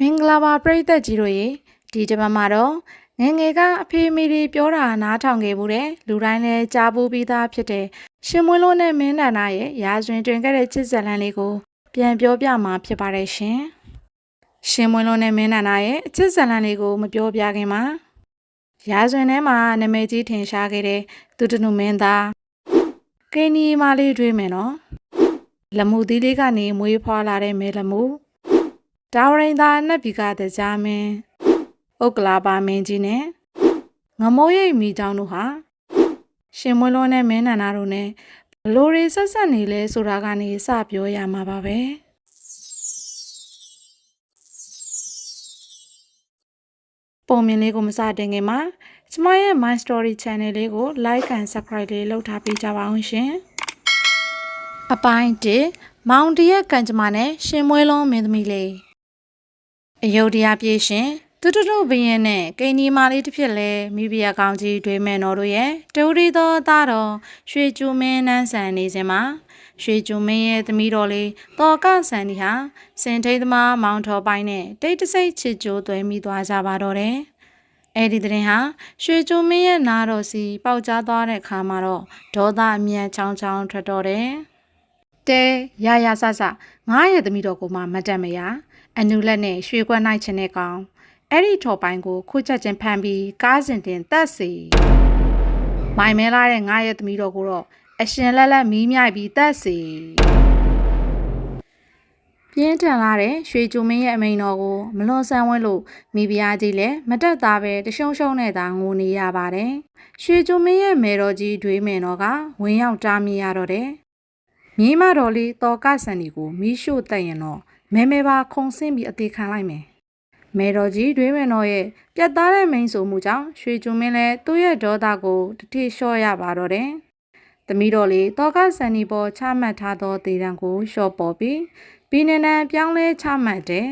မင်္ဂလာပါပရိသတ်ကြီးတို့ရေဒီတစ်ပတ်မှာတော့ငယ်ငယ်ကအဖေအမေတွေပြောတာနားထောင်ခဲ့မှုတဲ့လူတိုင်းလည်းကြားပူးပြီးသားဖြစ်တဲ့ရှင်မွေးလုံးနဲ့မင်းနန္ဒာရဲ့ရာဇဝင်တွင်ခဲ့တဲ့ချစ်ဇလန်လေးကို ပြန်ပြောပြမှာဖြစ်ပါတယ်ရှင်ရှင်မွေးလုံးနဲ့မင်းနန္ဒာရဲ့ချစ်ဇလန်လေးကိုမပြောပြခင်မှာရာဇဝင်ထဲမှာနာမည်ကြီးထင်ရှားခဲ့တဲ့သူတနုမင်းသားကိနီမလေးတွေးမယ်နော်လမှုသီးလေးကနေမွေးဖွားလာတဲ့မဲလမှု ဒါဝရိန်သာနတ်ပြည်ကတကြားမင်းဥက္ကလာပါမင်းကြီးနဲ့ငမိုးရိပ်မိချောင်းတို့ဟာရှင်မွေးလွန်းနဲ့မင်းနန္ဒာတို့နဲ့ဘလို့တွေဆက်ဆက်နေလဲဆိုတာကနေစပြောရမှာပါပဲပုံမြင်လေးကိုမစတင်ခင်မှာကျမရဲ့ My Story Channel လေးကို Like and Subscribe လေးလုပ်ထားပေးကြပါအောင်ရှင်အပိုင်း1မောင်တရက်ကန်ကြမနဲ့ရှင်မွေးလုံးမင်းသမီးလေး အယုဒ္ဓယပြေရှင်တူတူတူဘရင်နဲ့ကိန်းဒီမာလေးတစ်ဖြစ်လဲမိဖုရားကောင်းကြီးတွေမဲ့တော်တို့ရဲ့တူရီသောသားတော်ရွှေကျူမင်းနန်းဆန်နေစဉ်မှာရွှေကျူမင်းရဲ့သမီးတော်လေးတော်ကဆန်ဒီဟာစင်ထိတ်သမားမောင်ထော်ပိုင်းနဲ့တိတ်တဆိတ်ချစ်ကြိုးသွဲမိသွားကြပါတော့တယ်။အဲ့ဒီတဲ့ရင်ဟာရွှေကျူမင်းရဲ့နားတော်စီပေါက်ကြားသွားတဲ့အခါမှာတော့ဒေါသအမျက်ချောင်းချောင်းထွက်တော့တယ်။တဲရရဆဆငားရဲ့သမီးတော်ကိုမှမတက်မရ အနုလက်နဲ့ရွှေကွက်နိုင်ချင်တဲ့ကောင်အဲ့ဒီထော်ပိုင်းကိုခုချက်ချင်းဖမ်းပြီးကားစင်တင်တက်စီမိုင်မဲလာတဲ့ငားရဲ့သမီးတော်ကိုတော့အရှင်လက်လက်မီးမြိုက်ပြီးတက်စီပြင်းထန်လာတဲ့ရွှေကျူမင်းရဲ့အမိန်တော်ကိုမလွန်ဆန်းဝဲလို့မိဖုရားကြီးလည်းမတက်သားပဲတရှုံရှုံနဲ့သာငိုနေရပါတယ်ရွှေကျူမင်းရဲ့မေတော်ကြီးဒွေးမင်တော်ကဝင်ရောက်တားမြင်ရတော့တယ်မြင်းမတော်လေးတော်ကဆန်ဒီကိုမီးရှို့တက်ရင်တော့ မဲမဲပါခုံဆင်းပြီးအသေးခံလိုက်မယ်မဲတော်ကြီးဒွေးမင်တော်ရဲ့ပြတ်သားတဲ့မိန်ဆိုမှုကြောင့်ရွှေကျူမင်းလည်းသူ့ရဲ့ဒေါသကိုတတိလျှော့ရပါတော့တယ်သမီးတော်လေးတော်ကဆန်ဒီပေါ်ချမှတ်ထားသောတေတံကိုလျှော့ပေါ်ပြီးပြီးနေနံပြောင်းလဲချမှတ်တယ်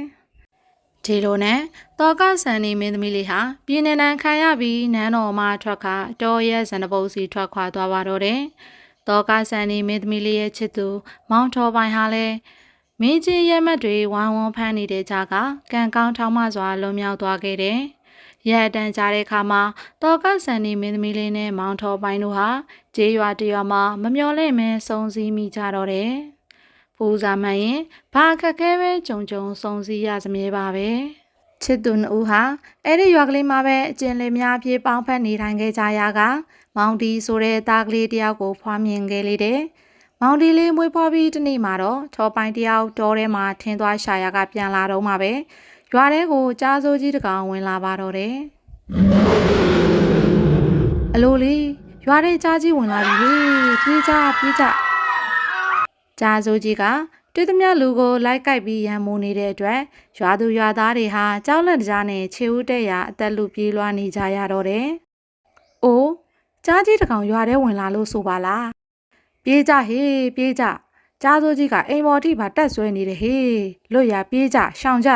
ဒီလိုနဲ့တော်ကဆန်နေမင်းသမီးလေးဟာပြည်နေနံခံရပြီးနန်းတော်မှာထွက်ခါတော်ရဲ့ဇန်နပုတ်စီထွက်ခွာသွားပါတော့တယ်။တော်ကဆန်နေမင်းသမီးလေးရဲ့ချစ်သူမောင်ထော်ပိုင်ဟာလည်း မင်းကြီးရဲမက်တွေဝိုင်းဝန်းဖမ်းနေတဲ့ကြားကကံကောင်းထောင်းမစွာလွန်မြောက်သွားခဲ့တယ်။ရဲအတန်းကြားတဲ့အခါမှာတော်ကဆန်နေမင်းသမီးလေးနဲ့မောင်ထော်ပိုင်တို့ဟာကျေးရွာတရွာမှာမမျော်လင့်မဲစုံစည်းမိကြတော့တယ်။ပူဇာမှန်ရင်ဘာခက်ခဲပဲကြုံကြုံစုံစည်းရစမြဲပါပဲချစ်သူနှစ်ဦးဟာအဲ့ဒီရွာကလေးမှာပဲအကျဉ်လေးများပြေးပေါင်းဖက်နေထိုင်ခဲ့ကြရကမောင်တီဆိုတဲ့သားကလေးတယောက်ကိုဖွားမြင်ခဲ့လေတဲ့ မောင်တီလေးမွေးဖွားပြီးတနေ့မှာတော့ထော်ပိုင်တယောက်တောထဲမှာထင်းသွားရှာရကပြန်လာတော့မှပဲရွာထဲကိုကြားစိုးကြီးတကောင်ဝင်လာပါတော့တယ်အလိုလေးရွာထဲကြားကြီးဝင်လာပြီပြေးကြပြေးကြကြားစိုးကြီးကတွေ့သမျှလူကိုလိုက်ကိုက်ပြီးရန်မိုးနေတဲ့အတွက်ရွာသူရွာသားတွေဟာကြောက်လန့်တကြားနဲ့ခြေဦးတက်ရာအသက်လူပြေးလွှားနေကြရတော့တယ်။အိုးကြားကြီးတကောင်ရွာထဲဝင်လာလို့ဆိုပါလား။ ပြေးကြဟေးပြေးကြကြားစိုးကြီးကအိမ်ပေါ်ထိပါတက်ဆွဲနေတယ်ဟေးလွတ်ရပြေးကြရှောင်ကြ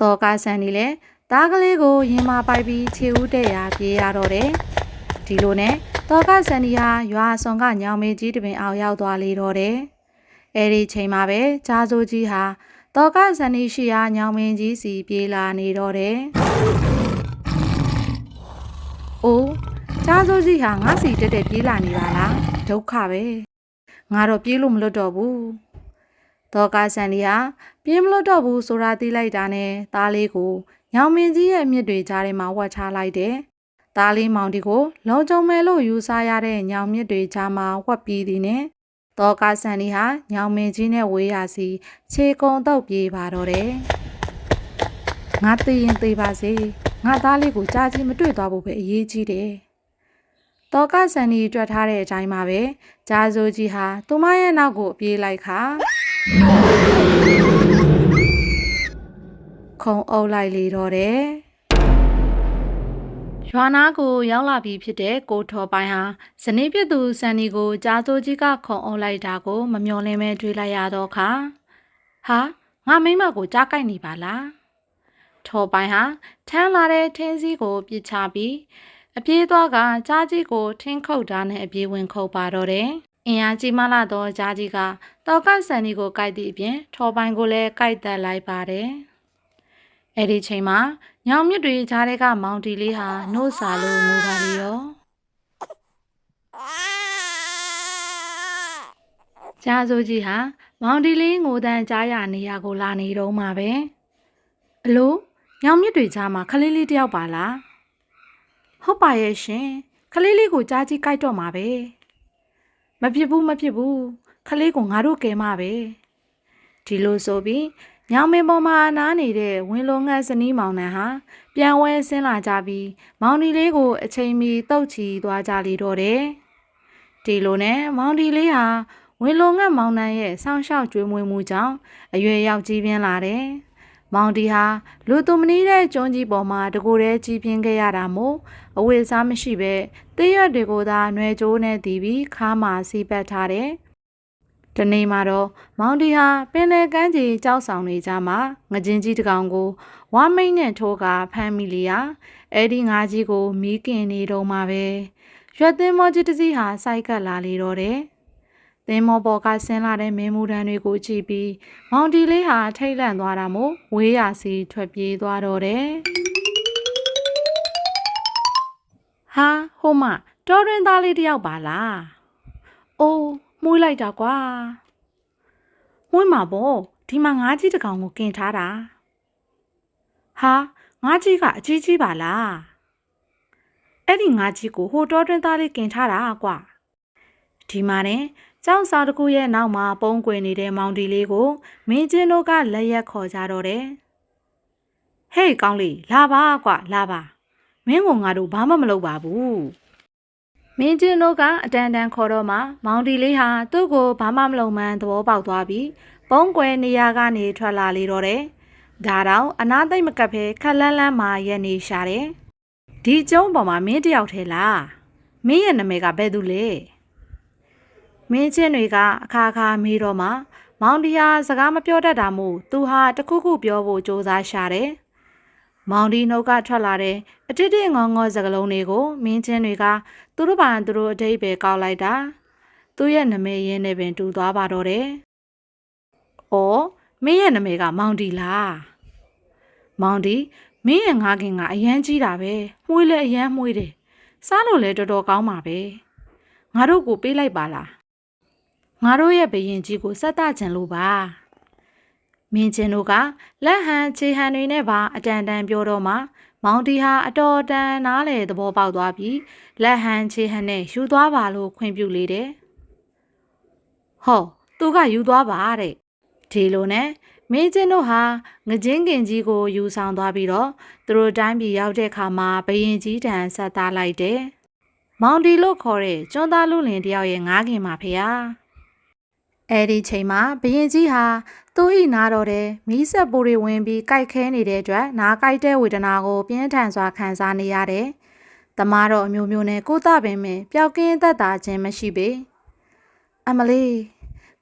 တော်ကားဆန်နေလေသားကလေးကိုရင်မပိုက်ပြီးခြေဦးတက်ရာပြေးရတော့တယ်။ဒီလိုနဲ့တော်ကားဆန်ဒီဟာရွာဆောင်ကညောင်မေကြီးတပင်အောင်ရောက်သွားလေတော့တယ်။အဲ့ဒီချိန်မှာပဲဂျာဆိုကြီးဟာတောကဇန်နီရှိယာညောင်မင်းကြီးစီပြေးလာနေတော့တယ်။အိုး ဂျာဆိုကြီးဟာငါစီတက်တက်ပြေးလာနေပါလားဒုက္ခပဲ။ငါတော့ပြေးလို့မလွတ်တော့ဘူး။တောကဇန်နီဟာပြေးမလွတ်တော့ဘူးဆိုတာသိလိုက်တာနဲ့သားလေးကိုညောင်မင်းကြီးရဲ့မြစ်တွေကြားထဲမှာဝတ်ချလိုက်တယ်။သားလေးမောင်တီကိုလုံကြုံမဲလို့ယူဆရတဲ့ညောင်မြစ်တွေကြားမှာဝတ်ပြီးသည်နဲ့တောကဆန်ဒီဟာညောင်မင်းကြီးနဲ့ဝေးရစီခြေကုံတော့ပြေးပါတော့တယ်ငါသိရင်သိပါစေငါသားလေးကိုကြားကြီးမတွေ့သွားဖို့ပဲအရေးကြီးတယ် တောကဆန်ဒီတွက်ထားတဲ့အတိုင်းမှာပဲဂျာဇိုကြီးဟာသူမရဲ့နောက်ကိုပြေးလိုက်ခါခုံအုပ်လိုက်လေတော့တယ်ရွာနာကိုရောက်လာပြီဖြစ်တဲ့ကိုထော်ပိုင်းဟာဇနီးပြသူစန်နီကိုကြားစိုးကြီးကခုံအုပ်လိုက်တာကိုမမျော်လင့်ပဲတွေးလိုက်ရတော့ခါဟာငါမိမကိုကြားကိုက်နေပါလားထော်ပိုင်းဟာထမ်းလာတဲ့ထင်းစည်းကိုပြစ်ချပြီး အပြေးသွားကကြားကြီးကိုထင်းခုတ်တာနဲ့အပြေးဝင်ခုတ်ပါတော့တယ်အင်အားကြီးမလာတော့ကြားကြီးကတောက်ကဆန်နီကိုကိုက်သည့်အပြင်ထော်ပိုင်းကိုလည်းကိုက်တက်လိုက်ပါတယ်အဲ့ဒီချိန်မှာညောင်မြစ်တွေကြားထဲကမောင်တီလေးဟာနှုတ်စာလို့ငိုပါလေရောကြားစိုးကြီးဟာမောင်တီလေးငိုတန်းကြားရနေရကိုလာနေတော့မှာပဲအလိုညောင်မြစ်တွေကြားမှာခလေးလေးတယောက်ပါလား ဟုတ်ပါရဲ့ရှင်ခလေးလေးကိုကြားကြီးကြိုက်တော့မှာပဲမဖြစ်ဘူးမဖြစ်ဘူးခလေးကိုငါတို့ကဲမှာပဲဒီလိုဆိုပြီးညောင်မင်းပေါ်မှာနားနေတဲ့ဝင်းလုံးငတ်စနီးမောင်နှံဟာပြန်ဝဲဆင်းလာကြပြီးမောင်ဒီလေးကိုအချိန်မီတုတ်ချီသွားကြလေတော့တယ်ဒီလိုနဲ့မောင်ဒီလေးဟာဝင်းလုံးငတ်မောင်နှံရဲ့ဆောင်းလျှောက်ကြွေးမွေးမှုကြောင့်အရွယ်ရောက်ကြီးပြင်းလာတယ် မောင်ဒီဟာလူသူမနီးတဲ့ကျွန်းကြီးပေါ်မှာတကိုယ်တည်းကြီးပြင်းခဲ့ရတာမို့အဝတ်စားမရှိပဲတရွက်တွေကိုသာຫນွယ်ကြိုးနဲ့တီးပြီးခါမာစီးပတ်ထားတယ်။တနေ့မှာတော့မောင်ဒီဟာပင်လယ်ကမ်းခြေကြောက်ဆောင်နေကြမှာငကြင်းကြီးတစ်ကောင်ကိုဝါမိတ်နဲ့ထိုးကဖမ်းမိလျာအဲ့ဒီငါးကြီးကိုမီးကင်နေတော့မှာပဲရွက်သင်းမောကြီးတစ်စီးဟာစိုက်ကပ်လာလေတော့တယ်။ သင်းမောပေါ်ကဆင်းလာတဲ့မင်းမူတန်းတွေကိုကြည့်ပြီးမောင်ဒီလေးဟာထိတ်လန့်သွားတာမို့ဝေးရစီထွက်ပြေးသွားတော့တယ်။ဟာဟိုမတော်ရင်သားလေးတယောက်ပါလား။အိုးမှုေးလိုက်တာကွာ။မှုေးမှာပေါ့ဒီမှာငါးကြီးတစ်ကောင်ကိုကင်ထားတာ။ဟာငါးကြီးကအကြီးကြီးပါလား။အဲ့ဒီငါးကြီးကိုဟိုတော်တွင်သားလေးကင်ထားတာကွာ။ဒီမှာနဲ့ ကျောင်းစာတစ်ခုရဲ့နောက်မှာပုံကွယ်နေတဲ့မောင်တီလေးကိုမင်းချင်းတို့ကလက်ရက်ခေါ်ကြတော့တယ်။ဟေးကောင်းလေးလာပါကွာလာပါမင်းကငါတို့ဘာမှမလုပ်ပါဘူး။မင်းချင်းတို့ကအတန်တန်ခေါ်တော့မှမောင်တီလေးဟာသူ့ကိုဘာမှမလုပ်မှန်းသဘောပေါက်သွားပြီးပုံကွယ်နေရာကနေထွက်လာလေတော့တယ်။ဒါတော့အနာသိမ့်မကပ်ဖဲခက်လန်းလန်းမှရက်နေရှာတယ်။ဒီကျုံးပေါ်မှာမင်းတယောက်ထဲလား။မင်းရဲ့နာမည်ကဘယ်သူလဲ။ မင်းချင်းတွေကအခါခါမေးတော့မှမောင်တီဟာစကားမပြောတတ်တာမို့သူဟာတခုခုပြောဖို့ကြိုးစားရှာတယ်။မောင်တီနှုတ်ကထွက်လာတဲ့အတစ်တစ်ငေါငေါစကလုံးတွေကိုမင်းချင်းတွေကသူတို့ဘာသူတို့အတိတ်ပဲကောက်လိုက်တာ။သူ့ရဲ့နာမည်ရင်းနဲ့ပင်တူသွားပါတော့တယ်။အော်မင်းရဲ့နာမည်ကမောင်တီလား။မောင်တီမင်းရဲ့ငါးခင်ကအရန်ကြီးတာပဲ။မှုေးလဲအရန်မှုေးတယ်။စားလို့လဲတော်တော်ကောင်းပါပဲ။ငါတို့ကိုပေးလိုက်ပါလား။ ငါတို့ရဲ့ဘရင်ကြီးကိုဆက်တကြံလို့ပါမင်းချင်းတို့ကလက်ဟန်ခြေဟန်တွေနဲ့ပါအတန်တန်ပြောတော့မှမောင်တီဟာအတော်တန်နားလေသဘောပေါက်သွားပြီးလက်ဟန်ခြေဟန်နဲ့ယူသွားပါလို့ခွင့်ပြုလေတယ်ဟောသူကယူသွားပါတဲ့ဒီလိုနဲ့မင်းချင်းတို့ဟာငကြင်းကင်ကြီးကိုယူဆောင်သွားပြီးတော့သူတို့တိုင်းပြည်ရောက်တဲ့ခါမှာဘရင်ကြီးတန်ဆက်သားလိုက်တယ်မောင်တီလို့ခေါ်တဲ့ကျွန်းသားလူလင်တယောက်ရဲ့ငားခင်ပါဖေဟာ အဲ့ဒီချိန်မှာဘရင်ကြီးဟာသူ့ဤနာတော်တဲ့မီးဆက်ပိုးတွေဝင်ပြီးကြိုက်ခဲနေတဲ့အတွက်နားကြိုက်တဲ့ဝေဒနာကိုပြင်းထန်စွာခံစားနေရတယ်။တမားတော်အမျိုးမျိုးနဲ့ကိုသပင်ပင်ပျောက်ကင်းသက်သာခြင်းမရှိပေ။အမလေး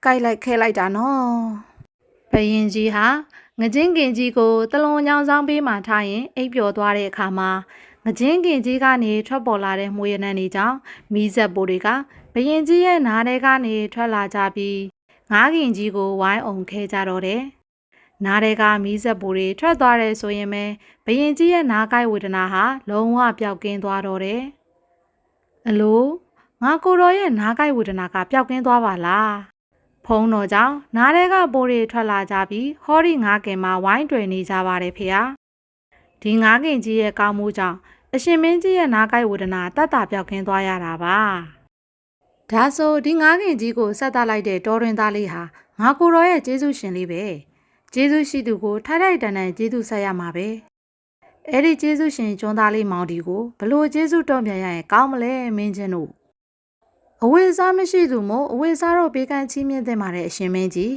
ကြိုက်လိုက်ခဲလိုက်တာနော်။ဘရင်ကြီးဟာငကြင်းကင်ကြီးကိုတလွန်ညောင်ဆောင်ပေးမှထားရင်အိပ်ပျော်သွားတဲ့အခါမှာငကြင်းကင်ကြီးကနေထွက်ပေါ်လာတဲ့မွေးရနံတွေကြောင့်မီးဆက်ပိုးတွေကဘရင်ကြီးရဲ့နားထဲကနေထွက်လာကြပြီး ငားခင်ကြီးကိုဝိုင်းအောင်ခဲကြတော့တယ်။နားတွေကမီးဆက်ပူတွေထွက်သွားတယ်ဆိုရင်ပဲဘရင်ကြီးရဲ့နားကိုက်ဝေဒနာဟာလုံးဝပျောက်ကင်းသွားတော့တယ်။အလိုငါကိုတော်ရဲ့နားကိုက်ဝေဒနာကပျောက်ကင်းသွားပါလား။ဖုံးတော်ကြောင့်နားတွေကပိုးတွေထွက်လာကြပြီးဟောဒီငါးကင်မှာဝိုင်းတွယ်နေကြပါတယ်ဖေဟာ။ဒီငါးကင်ကြီးရဲ့ကောင်းမှုကြောင့်အရှင်မင်းကြီးရဲ့နားကိုက်ဝေဒနာတတ်တာပျောက်ကင်းသွားရတာပါ။ ဒါဆိုဒီငါးခင်ကြီးကိုဆက်သလိုက်တဲ့တော်တွင်သားလေးဟာငါကိုတော်ရဲ့ကျေးဇူးရှင်လေးပဲကျေးဇူးရှိသူကိုထိုက်ထိုက်တန်တန်ကျေးဇူးဆက်ရမှာပဲအဲ့ဒီကျေးဇူးရှင်ကျွန်းသားလေးမောင်ဒီကိုဘလို့ကျေးဇူးတုံ့ပြန်ရရင်ကောင်းမလဲမင်းချင်းတို့အဝေစားမရှိသူမို့အဝေစားတော့ဘေးကန်းချီးမြှင့်တဲ့မှာတဲ့အရှင်မင်းကြီး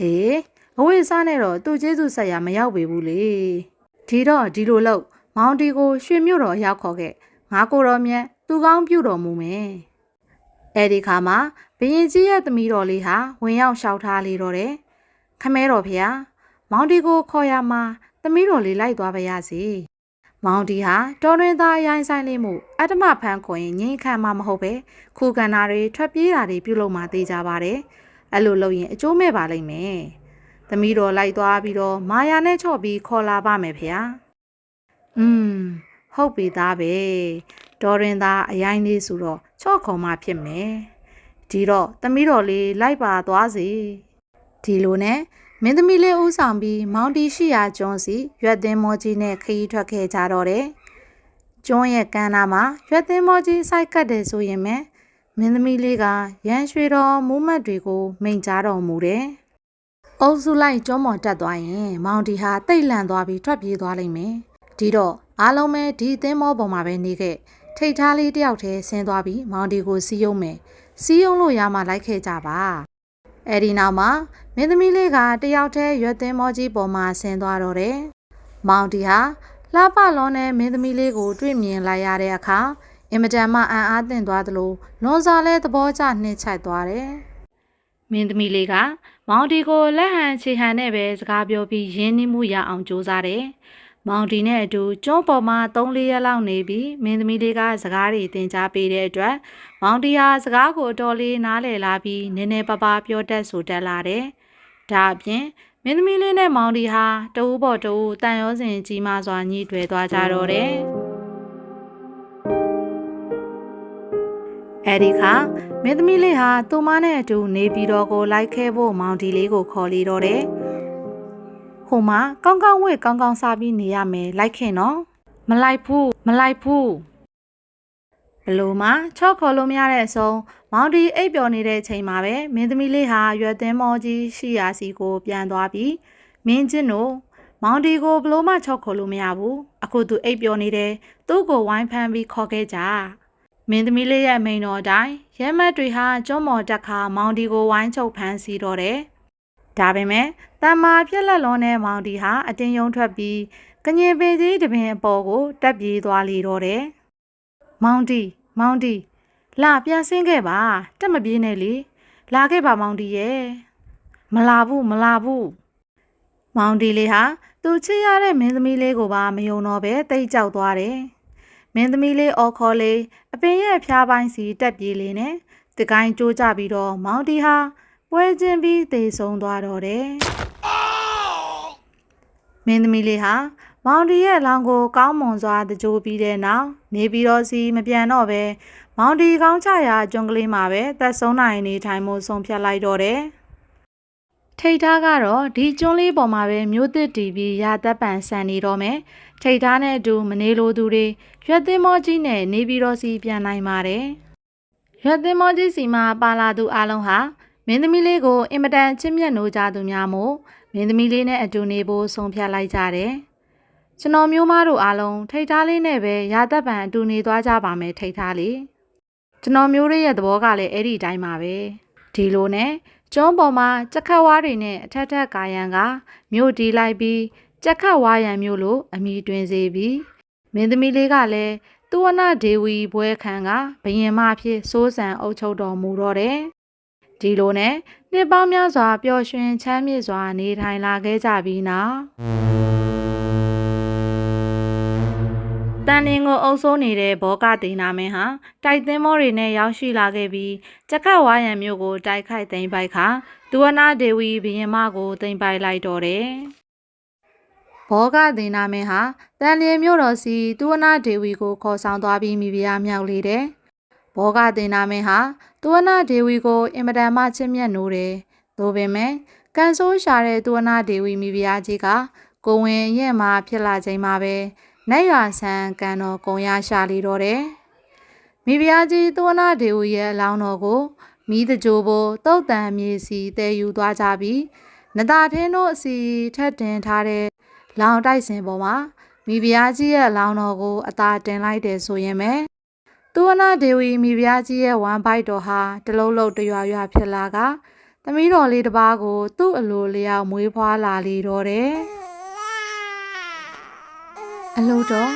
အေးအဝေစားနဲ့တော့သူကျေးဇူးဆက်ရမရောက်ပေဘူးလေဒီတော့ဒီလိုလို့မောင်ဒီကိုရွှေမြို့တော်ရောက်ခေါ်ခဲ့ငါကိုတော်မြတ်သူကောင်းပြုတော်မူမယ် အဲ့ဒီခါမှာဘရင်ကြီးရဲ့သမီးတော်လေးဟာဝင်ရောက်လျှောက်ထားလေတော့တယ်ခမဲတော်ဖေဟာမောင်တီကိုခေါ်ရမှာသမီးတော်လေးလိုက်သွားပါရစေမောင်တီဟာတော်တွင်သားရိုင်းဆိုင်လေးမှုအတ္တမဖန်ခွင်ငင်းခံမှာမဟုတ်ပဲခုခံတာတွေထွက်ပြေးတာတွေပြုလုပ်မှသိကြပါတယ်အဲ့လိုလုပ်ရင်အကျိုးမဲ့ပါလိမ့်မယ်ဘသမီးတော်လိုက်သွားပြီးတော့မာယာနဲ့ချော့ပြီးခေါ်လာပါမယ်ဖေ။อืมဟုတ်ပြီသားပဲဒေါ်ရင်သားအရင်လေးဆိုတော့ ချော့ခေါ်မှဖြစ်မယ်။ဒီတော့သမီးတော်လေးလိုက်ပါသွားစီ။ဒီလိုနဲ့မင်းသမီးလေးဦးဆောင်ပြီးမောင်တီရှိရာကျွန်းစီရွက်သင်းမောကြီးနဲ့ခရီးထွက်ခဲ့ကြတော့တယ်။ကျွန်းရဲ့ကမ်းနားမှာရွက်သင်းမောကြီးစိုက်ကတ်တယ်ဆိုရင်ပဲမင်းသမီးလေးကရန်ရွှေတော်မူးမတ်တွေကိုမိန်ကြားတော်မူတယ်။အုပ်စုလိုက်ကျွန်းမော်တက်သွားရင် မောင်တီဟာတိတ်လန့်သွားပြီးထွက်ပြေးသွားလိမ့်မယ်။ဒီတော့အားလုံးပဲဒီသင်းမောပေါ်မှာပဲနေခဲ့ ထိတ်ထားလေးတယောက်တည်းဆင်းသွားပြီးမောင်တီကိုစီးယုံမယ်။စီးယုံလို့ရမှလိုက်ခဲ့ကြပါ။အဲဒီနောက်မှာမင်းသမီးလေးကတယောက်တည်းရွက်သင်းမောကြီးပေါ်မှာဆင်းသွားတော့တယ်။မောင်တီဟာလှပလွန်တဲ့မင်းသမီးလေးကို တွေ့မြင်လိုက်ရတဲ့အခါအင်မတန်မှအံ့အားသင့်သွားသလိုလွန်စွာလဲသဘောကျနှိမ့်ချိုက်သွားတယ်။မင်းသမီးလေးကမောင်တီကိုလက်ဟန်ခြေဟန်နဲ့ပဲစကားပြောပြီးရင်းနှီးမှုရအောင်ကြိုးစားတယ်။ မောင်တီနဲ့အတူကျွန်းပေါ်မှာ3-4ရက်လောက်နေပြီးမင်းသမီးလေးကစကားတွေသင်ကြားပေးတဲ့အတွက်မောင်တီဟာစကားကိုအတော်လေးနားလည်လာပြီးနည်းနည်းပါးပါးပြောတတ်ဆိုတတ်လာတယ်။ဒါအပြင်မင်းသမီးလေးနဲ့မောင်တီဟာတဦးပေါ်တဦးတန်ရောစင်ကြီးမားစွာညှိတွယ်သွားကြတော့တယ်။အဲဒီခါမင်းသမီးလေးဟာသူမနဲ့အတူနေပြည်တော်ကိုလိုက်ခဲဖို့မောင်တီလေးကိုခေါ်လီတော့တယ်။ ဟိုမှာကောင်းကောင်းဝဲကောင်းကောင်းစားပြီးနေရမယ်လိုက်ခင်နော်။မလိုက်ဘူးမလိုက်ဘူးဘလို့မှချော့ခေါ်လို့မရတဲ့အဆုံးမောင်တီအိပ်ပျော်နေတဲ့ချိန်မှာပဲမင်းသမီးလေးဟာရွက်သင်းမောကြီးရှိရာစီကိုပြန်သွားပြီးမင်းချင်းတို့မောင်တီကိုဘလို့မှချော့ခေါ်လို့မရဘူးအခုသူအိပ်ပျော်နေတယ်သူ့ကိုဝိုင်းဖမ်းပြီးခေါ်ခဲ့ကြမင်းသမီးလေးရဲ့မိန်တော်အတိုင်းရဲမတ်တွေဟာကျွန်းမော်တက်ခါမောင်တီကိုဝိုင်းချုပ်ဖမ်းဆီးတော့တယ် ဒါပေမဲ့တမ္မာပြက်လက်လွန်တဲ့မောင်တီဟာအတင်းယုံထွက်ပြီးကငင်ပေကြီးတပင်အပေါ်ကိုတက်ပြေးသွားလေတော့တယ်မောင်တီမောင်တီလာပြန်ဆင်းခဲ့ပါတက်မပြေးနဲ့လေလာခဲ့ပါမောင်တီရဲ့မလာဘူးမလာဘူးမောင်တီလေးဟာသူချစ်ရတဲ့မင်းသမီးလေးကိုပါမယုံတော့ပဲတိတ်ကြောက်သွားတယ်မင်းသမီးလေးအော်ခေါ်လေးအပင်ရဲ့ဖျားပိုင်းစီတက်ပြေးလေးနဲ့တကိုင်းကြိုးကြပြီးတော့မောင်တီဟာ ပွဲချင်းပြီးသေဆုံးသွားတော့တယ်မင်းသမီးလေးဟာမောင်တီရဲ့အလောင်းကို ကောင်းမွန်စွာတကြိုးပြီးတဲ့နောက်နေပြီးတော့စီမပြန်တော့ပဲမောင်တီကောင်းချရာကျွန်းကလေးမှာပဲသက်ဆုံးနိုင်နေထိုင်မှုဆုံးဖြတ်လိုက်တော့တယ်ထိတ်သားကတော့ဒီကျွန်းလေးပေါ်မှာပဲမြို့သစ်တီပြီးရာသက်ပံဆန်နေတော့မယ်ထိတ်သားနဲ့အတူမနေလိုသူတွေရွက်သင်းမောကြီးနဲ့နေပြီးတော့စီပြန်နိုင်ပါတယ်ရွက်သင်းမောကြီးစီမှာပါလာသူအလုံးဟာ မင်းသမီးလေးကိုအင်မတန်ချစ်မြတ်နိုးကြသူများမို့မင်းသမီးလေးနဲ့အတူနေဖို့ဆုံးဖြတ်လိုက်ကြတယ်ကျွန်တော်မျိုးမတို့အားလုံးထိတ်သားလေးနဲ့ပဲရာသက်ပံအတူနေသွားကြပါမယ်ထိတ်သားလေးကျွန်တော်မျိုးရဲ့သဘောကလည်းအဲ့ဒီတိုင်းပါပဲဒီလိုနဲ့ကျွန်းပေါ်မှာကြက်ခတ်ဝါးတွေနဲ့အထက်ထက်ကာယံကမြို့တီးလိုက်ပြီးကြက်ခတ်ဝါးရံမြို့လို့အမိတွင်စေပြီးမင်းသမီးလေးကလည်းသူဝနဒေဝီဘွဲခံကဘယင်မဖြစ်စိုးစံအုပ်ချုပ်တော်မူတော့တယ် ဒီလိုနဲ့နှစ်ပေါင်းများစွာပျော်ရွှင်ချမ်းမြေ့စွာနေထိုင်လာခဲ့ကြပြီးနောက်တန်လင်းကိုအုပ်စိုးနေတဲ့ဘောကတင်နာမင်းဟာတိုက်သင်းမောတွေနဲ့ရောက်ရှိလာခဲ့ပြီးကြက်ကဝါရံမျိုးကိုတိုက်ခိုက်သိမ်းပိုက်ခါဒူဝနာဒေဝီဘရင်မကိုသိမ်းပိုက်လိုက်တော့တယ်။ဘောကတင်နာမင်းဟာတန်လင်းမျိုးတော်စီဒူဝနာဒေဝီကိုခေါ်ဆောင်သွားပြီးမိဖုရားမြောက်လေတယ်။ ဘောကတင်နာမင်းဟာဒူဝနာဒေဝီကိုအင်မတန်မှချစ်မြတ်နိုးတယ်။သို့ပေမဲ့ကန်ဆိုးရှာတဲ့ဒူဝနာဒေဝီမိဖုရားကြီးကကိုဝင်ရဲ့မှာဖြစ်လာချိန်မှာပဲနတ်ရွာဆန်းကန်တော်ကုံရရှာလီတော့တယ်။မိဖုရားကြီးသွနာဒေဝရဲ့အလောင်းတော်ကိုမိတကြိုးပေါ်တုတ်တန်မြေစီတဲယူသွားကြပြီးနတာထင်းတို့အစီထက်တင်ထားတဲ့လောင်တိုက်စင်ပေါ်မှာမိဖုရားကြီးရဲ့အလောင်းတော်ကိုအသာတင်လိုက်တယ်ဆိုရင်ပဲ သွနာဒေဝီမိဖုရားကြီးရဲ့ဝမ်ဘိုက်တော်ဟာတလုံးလုံးတရွာရွာဖြစ်လာကသမီးတော်လေးတစ်ပါးကို သူ့အလိုလျောက်မွေးဖွားလာလေတော့တယ်။အလို့တော့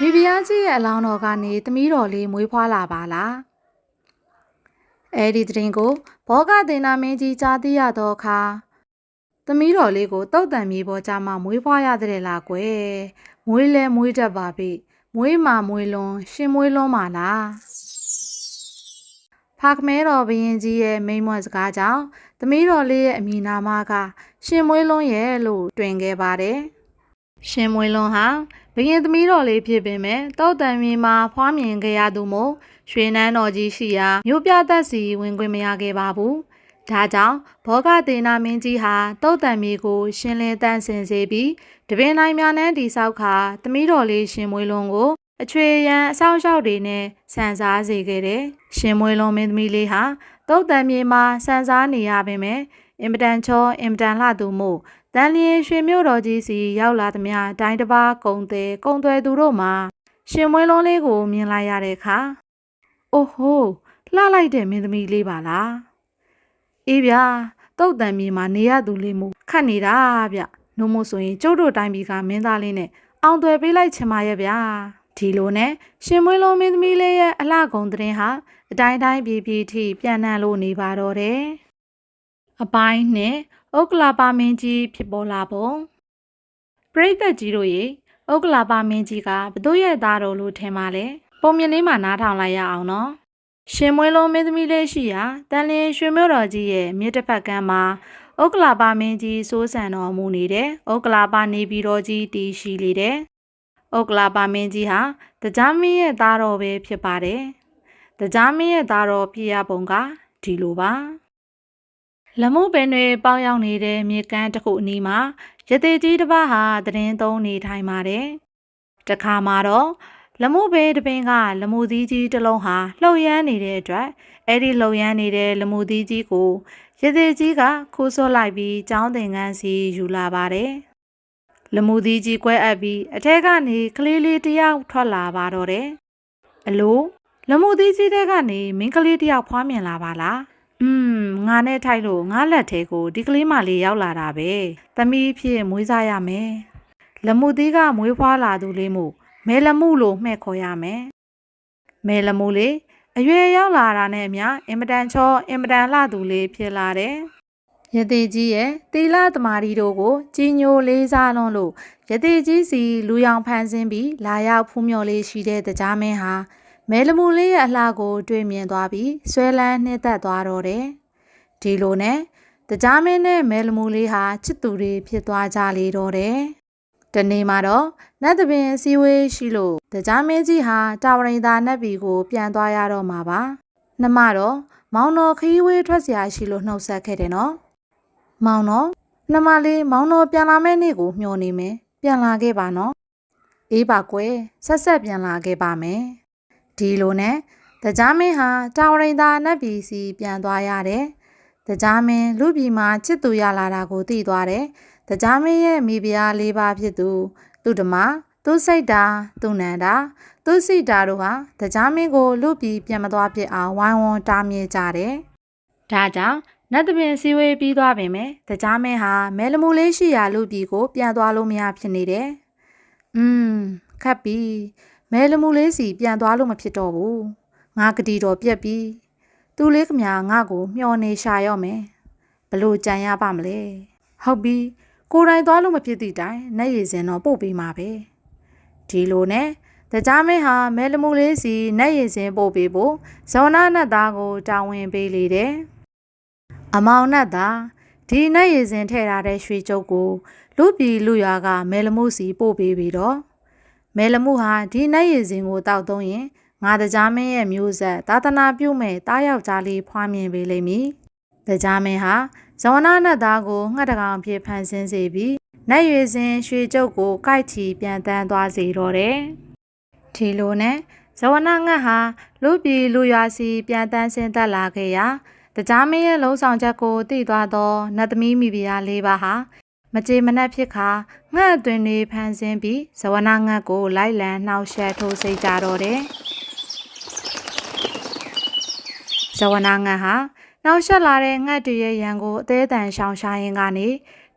မိဖုရားကြီးရဲ့အလောင်းတော်ကနေသမီးတော်လေးမွေးဖွားလာပါလားအဲဒီတရင်ကိုဘောဂသင်္နာမင်းကြီးကြားသိရတော့အခါသမီးတော်လေးကိုတုတ်တံမြေပေါ်ကြမှာမွေးဖွားရတဲ့လားကွယ်မွေးလဲမွေးတတ်ပါပြီ မွေးမှာမွေးလွန်ရှင်မွေးလွန်ပါလားဖာခမဲတော်ဘရင်ကြီးရဲ့မိန်မွတ်စကားကြောင့်သမီးတော်လေးရဲ့အမည်နာမကရှင်မွေးလွန်းရဲ့လို့တွင်ခဲ့ပါတယ်။ရှင်မွေးလွန်းဟာဘရင်သမီးတော်လေးဖြစ်ပေမဲ့တောက်တန်မြေမှာဖွားမြင်ခဲ့ရသူမို့ရွှေနန်းတော်ကြီးရှိရာမြို့ပြသက်စီဝင်ခွင့်မရခဲ့ပါဘူး။ဒါကြောင့်ဘောဂဒေနာမင်းကြီးဟာတောက်တန်မြေကို ရှင်းလင်းတန့်စင်စေပြီး တပင်နိုင်များနှန်းတိဆောက်ခါသမီးတော်လေးရှင်မွေးလွန်းကိုအချွေရန်အဆောင်အရှောက်တွေနဲ့ဆန်စားစေခဲ့တယ်။ရှင်မွေးလုံးမင်းသမီးလေးဟာတုတ်တံမြေမှာဆန်စားနေရပေမဲ့အင်ပတန်ချောအင်ပတန်လှသူမို့တန်လျင်ရွှေမြို့တော်ကြီးစီရောက်လာသမျှတိုင်းတစ်ပါးကုံသေးကုံသွဲသူတို့မှာရှင်မွေးလုံးလေးကိုမြင်လိုက်ရတဲ့အခါအိုဟိုလှလိုက်တဲ့မင်းသမီးလေးပါလားအေးဗျာတုတ်တံမြေမှာနေရသူလေးမို့ခတ်နေတာဗျ နှုံမို့ဆိုရင်ကျုပ်တို့တိုင်းပြည်ကမင်းသားလေးနဲ့အောင်သွဲပေးလိုက်ချင်ပါရဲ့ဗျာဒီလိုနဲ့ရှင်မွေးလုံးမင်းသမီးလေးရဲ့အလှကုံတဲ့ရင်ဟာအတိုင်းတိုင်းပြည်ပြည်ထိပြန်နှံ့လို့နေပါတော့တယ်။အပိုင်းနဲ့ဥက္ကလာပါမင်းကြီးဖြစ်ပေါ်လာပုံပရိသတ်ကြီးတို့ရေဥက္ကလာပါမင်းကြီးကဘသူရဲ့သားတော်လို့ထင်ပါလေပုံမြင်လေးမှာနားထောင်လိုက်ရအောင်နော်။ရှင်မွေးလုံးမင်းသမီးလေးရှိရာတန်လင်းရွှေမြို့တော်ကြီးရဲ့မြစ်တစ်ဖက်ကမ်းမှာ ဥက္ကလာပါမင်းကြီးစိုးစံတော်မူနေတဲ့ဥက္ကလာပါနေပြည်တော်ကြီးတည်ရှိလေတဲ့ဥက္ကလာပါမင်းကြီးဟာတရားမင်းရဲ့သားတော်ပဲဖြစ်ပါတယ်။တရားမင်းရဲ့သားတော်ပြရပုံကဒီလိုပါ။လက်မှုပင်တွေပေါင်းရောက်နေတဲ့မြေကမ်းတစ်ခုအနီးမှာရသေးကြီးတစ်ပါးဟာတရင်သုံးနေထိုင်ပါတယ်။တခါမှာတော့လက်မှုပဲတပင်ကလက်မှုသီးကြီးတစ်လုံးဟာလှုပ်ရမ်းနေတဲ့အတွက်အဲ့ဒီလှုပ်ရမ်းနေတဲ့လက်မှုသီးကြီးကို ရသေးကြီးကခိုးစောလိုက်ပြီးကျောင်းသင်ခန်းစီယူလာပါတယ်။လမှုသီးကြီးကွဲအပ်ပြီးအထက်ကနေကလေးလေးတယောက်ထွက်လာပါတော့တယ်။အလိုလမှုသီးကြီးတဲ့ကနေမင်းကလေးတယောက်ဖွားမြင်လာပါလား။อืมငါနဲ့ထိုက်လို့ငါလက်ထဲကိုဒီကလေးမလေးရောက်လာတာပဲ။သမီးဖြစ်မွေးစားရမယ်။လမှုသီးကမွေးဖွားလာသူလေးမို့မဲလမှုလို့မှဲ့ခေါ်ရမယ်။မဲလမှုလေး အရွယ်ရောက်လာတာနဲ့အမျှအင်မတန်ချောအင်မတန်လှသူလေးဖြစ်လာတယ်။ရသေးကြီးရဲ့တီလာသမารီတို့ကိုကြီးညိုလေးစားလွန်းလို့ရသေးကြီးစီလူယောင်ဖန်ဆင်းပြီးလာရောက်ဖူးမြော်လေးရှိတဲ့တကြားမင်းဟာမဲလမှုလေးရဲ့အလှကို တွေ့မြင်သွားပြီးဆွဲလန်းနှိမ့်သက်သွားတော့တယ်။ဒီလိုနဲ့တကြားမင်းနဲ့မဲလမှုလေးဟာချစ်သူတွေဖြစ်သွားကြလေတော့တယ်။ တနေ့မှာတော့နတ်သပင်စီဝေးရှိလို့တကြားမင်းကြီးဟာတာဝရင်သာနတ်ပြည်ကိုပြန်သွားရတော့မှာပါနှမတော့မောင်တော်ခီးဝေးထွက်စရာရှိလို့နှုတ်ဆက်ခဲ့တယ်နော်မောင်တော်နှမလေးမောင်တော်ပြန်လာမယ့်နေ့ကိုမျှော်နေမယ်ပြန်လာခဲ့ပါနော်အေးပါကွယ်ဆက်ဆက်ပြန်လာခဲ့ပါမယ်ဒီလိုနဲ့တကြားမင်းဟာတာဝရင်သာနတ်ပြည်စီပြန်သွားရတယ်တကြားမင်းလူပြည်မှာချစ်သူရလာတာကိုသိသွားတယ် တကြားမင်းရဲ့မိဖုရားလေးပါဖြစ်သူသူဓမ္မသူစိတ်တာသူနန္ဒာသူစိတာတို့ဟာတကြားမင်းကိုလူပြည်ပြန်မသွားပြစ်အောင်ဝိုင်းဝန်းတားမြစ်ကြတယ်။ဒါကြောင့်နတ်တပင်စည်းဝေးပြီးသွားပင်ပဲတကြားမင်းဟာမဲလမူလေးရှိရာလူပြည်ကိုပြန်သွားလို့မရဖြစ်နေတယ်။อืมခတ်ပြီမဲလမူလေးစီပြန်သွားလို့မဖြစ်တော့ဘူး။ငါကတိတော်ပြက်ပြီ။သူလေးခမငါ့ကိုမျောနေရှာရော့မယ်။ဘလို့ကြံရပါမလဲ။ဟုတ်ပြီ ကိုယ်တိုင်သွားလို့မဖြစ်သည့်တိုင်နဲ့ရည်စင်တော့ပို့ပေးမှာပဲ။ဒီလိုနဲ့တကြားမင်းဟာမဲလမှုလေးစီနဲ့ရည်စင်ပို့ပေးဖို့ဇောနာနတ်သားကိုတာဝန်ပေးလေတယ်။အမောင်နတ်သားဒီနဲ့ရည်စင်ထည့်ထားတဲ့ရွှေကျုပ်ကိုလူပြည်လူရွာကမဲလမှုစီပို့ပေးပြီးတော့မဲလမှုဟာဒီနဲ့ရည်စင်ကိုတောက်သုံးရင်ငါတကြားမင်းရဲ့မျိုးဆက်သာသနာပြုမဲ့တားယောက်ျားလေးဖွားမြင်ပေးလိမ့်မည်။တကြားမင်းဟာ ဇောနာနတ်သားကိုငှက်တကောင်ဖြစ်ဖန်ဆင်းစေပြီးနတ်ရွေစင်ရွှေကျုပ်ကိုကိုက်ချီပြန်တန်းသွားစေတော့တယ်။ဒီလိုနဲ့ဇဝနာငတ်ဟာလူပြည်လူရွာစီပြန်တန်းဆင်းသက်လာခဲ့ရာတကြားမင်းရဲ့လုံးဆောင်ချက်ကိုသိသွားသောနတ်သမီးမိဖုရားလေးပါဟာမကြေမနက်ဖြစ်ခါငှက်အတွင်တွေဖန်ဆင်းပြီးဇဝနာငတ်ကိုလိုက်လံနှောက်ယှက်ထိုးစိတ်ကြတော့တယ်။ဇဝနာငတ်ဟာ နောက်ဆက်လာတဲ့ငှက်တွေရဲ့ရန်ကိုအသေးအတန်ရှောင်ရှားရင်ကနေ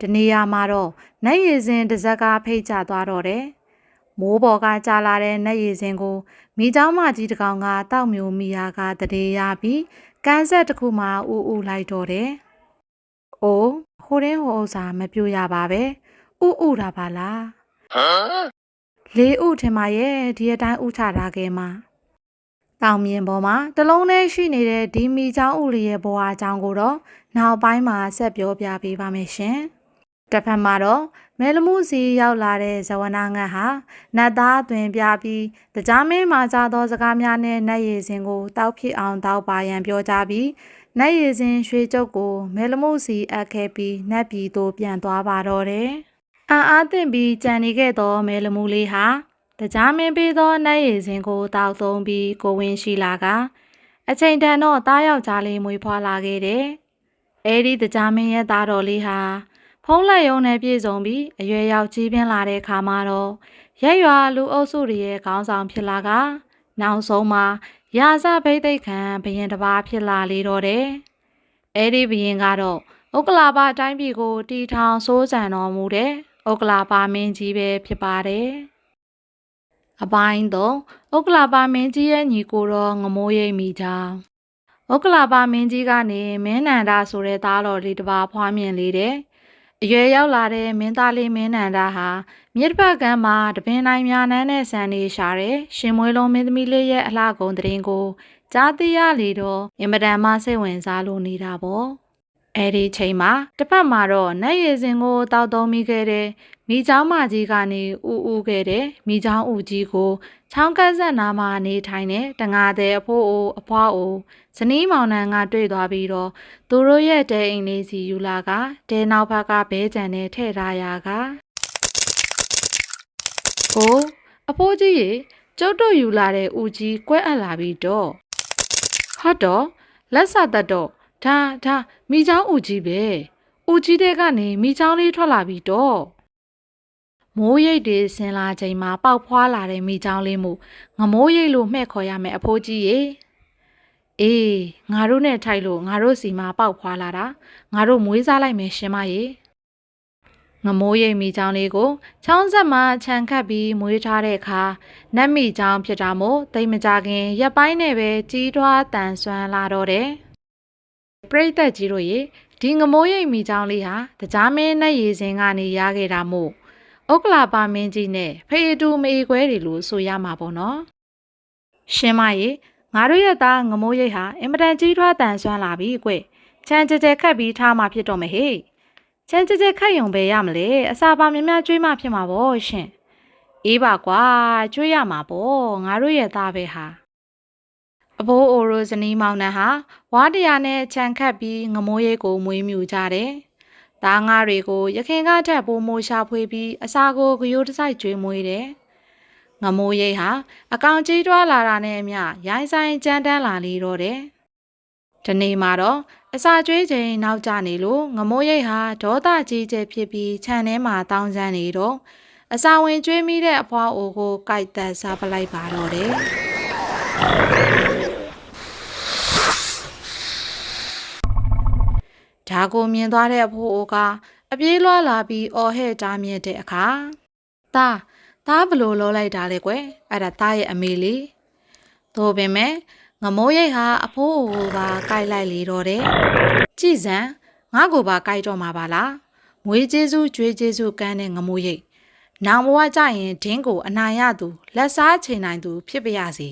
တနေရာမှာတော့နတ်ရည်စင်တစ်စက်ကဖိတ်ချသွားတော့တယ်။မိုးပေါ်ကကြာလာတဲ့နတ်ရည်စင်ကိုမိเจ้าမကြီးတကောင်ကတောက်မျိုးမိယာကတရေရပြီးကန်းဆက်တစ်ခုမှအူအူလိုက်တော့တယ်။အိုးဟိုတင်းဟိုဥစ္စာမပြိုရပါပဲ။ဥဥတာပါလား။ဟမ်လေးဥထင်ပါရဲ့ဒီအတိုင်းဥချထားခဲ့မှာ။ တောင်မြင်ပေါ်မှာတလုံးနဲ့ရှိနေတဲ့ဒီမီချောင်းဥလီရဲ့ဘဝအကြောင်းကိုတော့နောက်ပိုင်းမှာဆက်ပြောပြပေးပါမယ်ရှင်။တစ်ဖက်မှာတော့မဲလမှုစီရောက်လာတဲ့ဇဝနာငတ်ဟာနတ်သားသွင်ပြပြီးတကြားမင်းမှာကြသောစကားများနဲ့နတ်ရည်စင်ကိုတောက်ဖြစ်အောင်တောက်ပါရန်ပြောကြပြီးနတ်ရည်စင်ရွှေကျုပ်ကိုမဲလမှုစီအပ်ခဲ့ပြီးနတ်ပြည်သို့ပြန်သွားပါတော့တယ်။အံအားသင့်ပြီးကြံနေခဲ့သောမဲလမှုလေးဟာ တကြားမင်းပေးသောနတ်ရည်စင်ကိုတောက်သုံးပြီးကိုဝင်းရှိလာကအချိန်တန်တော့တားယောက်ျားလေးမွေးဖွားလာခဲ့တယ်။အဲဒီတကြားမင်းရဲ့သားတော်လေးဟာဖုံးလက်ယုံနဲ့ပြည့်စုံပြီးအရွယ်ရောက်ကြီးပြင်းလာတဲ့ခါမှာတော့ရက်ရွာလူအုပ်စုတွေရဲ့ခေါင်းဆောင်ဖြစ်လာကနောက်ဆုံးမှာရာဇဗိသိက်ခံဘရင်တစ်ပါးဖြစ်လာလေတော့တယ်။အဲဒီဘရင်ကတော့ဥက္ကလာပအတိုင်းပြည်ကိုတီထောင်စိုးစံတော်မူတဲ့ဥက္ကလာပမင်းကြီးပဲဖြစ်ပါတယ်။ အပိုင်းတော့ဥက္ကလာပမင်းကြီးရဲ့ညီကိုတော့ငမိုးရိပ်မိကြောင်းဥက္ကလာပမင်းကြီးကနေမင်းနန္ဒဆိုတဲ့သားတော်လေးတစ်ပါးဖွားမြင်လေတယ်။အရွယ်ရောက်လာတဲ့မင်းသားလေးမင်းနန္ဒဟာမြစ်တစ်ပတ်ကမ်းမှာတပင်တိုင်းများနန်းနဲ့ဆန်နေရှာတဲ့ရှင်မွေးလုံးမင်းသမီးလေးရဲ့အလှကုန်တရင်ကိုကြားသိရလေတော့အင်မတန်မှစိတ်ဝင်စားလို့နေတာပေါ့။ အဲဒီချိန်မှာတစ်ဖက်မှာတော့နတ်ရည်စင်ကိုတောက်သုံးမိခဲ့တဲ့မိချောင်းမကြီးကနေဥဥခဲ့တဲ့မိချောင်းဦးကြီးကိုချောင်းကန်းဆက်နာမှာနေထိုင်တဲ့တငါတဲ့အဖိုးအိုအဖွားအိုဇနီးမောင်နှံကတွေ့သွားပြီးတော့သူတို့ရဲ့တဲအိမ်လေးစီယူလာကတဲနောက်ဘက်ကဘဲကြံနဲ့ထဲ့ထားရက။ကိုအဖိုးကြီးရေကျုပ်တို့ယူလာတဲ့ဦးကြီးကွဲအပ်လာပြီးတော့ဟုတ်တော့လက်ဆတ်တတ်တော့ ဒါဒါမိချောင်းဦးကြီးပဲဦးကြီးတဲ့ကနေမိချောင်းလေးထွက်လာပြီးတော့မိုးရိပ်တွေဆင်လာချိန်မှာပေါက်ဖွာလာတဲ့မိချောင်းလေးမှုငမိုးရိပ်လို့မှဲ့ခေါ်ရမယ်အဖိုးကြီးရေအေးငါတို့နဲ့ထိုက်လို့ငါတို့စီမှာပေါက်ဖွာလာတာငါတို့မွေးစားလိုက်မယ်ရှင်မရေငမိုးရိပ်မိချောင်းလေးကိုချောင်းဆက်မှခြံခတ်ပြီးမွေးထားတဲ့အခါနတ်မိချောင်းဖြစ်တာမို့တိတ်မကြခင် ရက်ပိုင်းနဲ့ပဲကြီးထွားတန်ဆွမ်းလာတော့တယ် ပရိသတ်ကြီးတို့ရေဒီငမိုးရိပ်မိချောင်းလေးဟာတကြားမင်းနဲ့ရေစင်ကနေရခဲ့တာမို့ဥက္ကလာပါမင်းကြီးနဲ့ဖေတူမေခွဲတွေလို့ဆိုရမှာပေါ့နော်ရှင်မရေငါတို့ရဲ့သားငမိုးရိပ်ဟာအင်မတန်ကြီးထွားတန်ဆွမ်းလာပြီကွချမ်းကြဲကြဲခတ်ပြီးထားမှဖြစ်တော့မဟေ့ချမ်းကြဲကြဲခတ်ယုံပဲရမလဲအစာပါများများကျွေးမှဖြစ်မှာပေါ့ရှင်အေးပါကွာကျွေးရမှာပေါ့ငါတို့ရဲ့သားပဲဟာ အဘိုးအိုရိုဇနီးမောင်နှံဟာဝါတရားနဲ့ခြံခတ်ပြီးငမိုးရိပ်ကိုမွေးမြူကြတယ်။သားငါတွေကိုရခင်ကထက်ပိုမိုရှာဖွေပြီးအစာကိုဂယိုးတစိုက်ကျွေးမွေးတယ်။ငမိုးရိပ်ဟာအကောင်ကြီးတွားလာတာနဲ့အမျှရိုင်းဆိုင်ကြမ်းတမ်းလာလေတော့တယ်။ဒီနေ့မှာတော့အစာကျွေးချိန်နောက်ကျနေလို့ငမိုးရိပ်ဟာဒေါသကြီးကျယ်ဖြစ်ပြီးခြံထဲမှာတောင်းဆန်းနေတော့အစာဝင်ကျွေးမိတဲ့အဖွားအိုကိုကြိုက်သက်စားပလိုက်ပါတော့တယ်။ ဒါကိုမြင်သွားတဲ့အဖိုးအိုကအပြေးလွှားလာပြီးအော်ဟဲ့တားမြစ်တဲ့အခါသားသားဘလို့လောလိုက်တာလဲကွယ်အဲ့ဒါသားရဲ့အမေလေးသို့ပင်မဲ့ငမိုးရိတ်ဟာအဖိုးအိုကိုပါကြိုက်လိုက်လေတော့တယ်ကြည်စံငါ့ကိုပါကြိုက်တော့မှာပါလားမွေးကျေးဇူးကြွေးကျေးဇူးကမ်းတဲ့ငမိုးရိတ်နောင်ဘဝကြရင်ဒင်းကိုအနာရသူလက်စားချိန်နိုင်သူ ဖြစ်ပါရစေ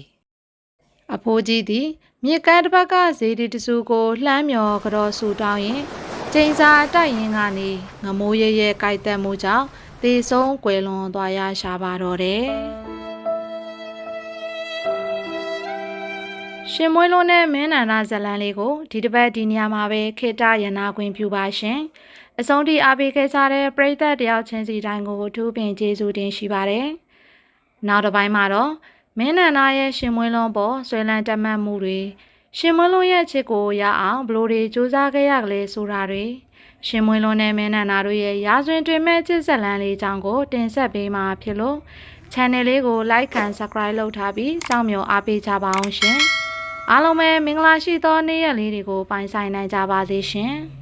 အဖိုးကြီးသည် မြေကမ်းတစ်ပတ်ကဇေဒီတစုကိုလှမ်းမြော်ကြောဆူတောင်းရင်ကျိန်စာတိုက်ရင်ကနေငမိုးရဲရဲကြိုက်တက်မှုကြောင့်သေဆုံးကွယ်လွန်သွားရရှာပါတော့တယ်ရှင်မွေးလုံးနဲ့မင်းနန္ဒဇလန်လေးကိုဒီတစ်ပတ်ဒီညမှာပဲခေတ္တရနာခွင့်ပြုပါရှင်အဆုံးထိအားပေးခဲ့ကြတဲ့ပရိသတ်တယောက်ချင်းစီတိုင်းကိုအထူးပင်ကျေးဇူးတင်ရှိပါတယ်နောက်တစ်ပိုင်းမှာတော့ မင်းနန္ဒရဲ့ရှင်မွေးလုံးပေါ်ဆွေလန်းတက်မှတ်မှုတွေရှင်မွေးလုံးရဲ့ချစ်ကိုရအောင်ဘလို့တွေစူးစမ်းခဲ့ရကလေးဆိုတာတွေရှင်မွေးလုံးနဲ့မင်းနန္ဒတို့ရဲ့ရာဇဝင်တွင်မဲ့ချစ်ဆက်လန်းလေးအကြောင်းကိုတင်ဆက်ပေးမှာဖြစ်လို့ channel လေးကို like and subscribe လုပ်ထားပြီးစောင့်မျှော်အားပေးကြပါအောင်ရှင်အားလုံးပဲမင်္ဂလာရှိသောနေ့ရက်လေးတွေကိုပိုင်ဆိုင်နိုင်ကြပါစေရှင်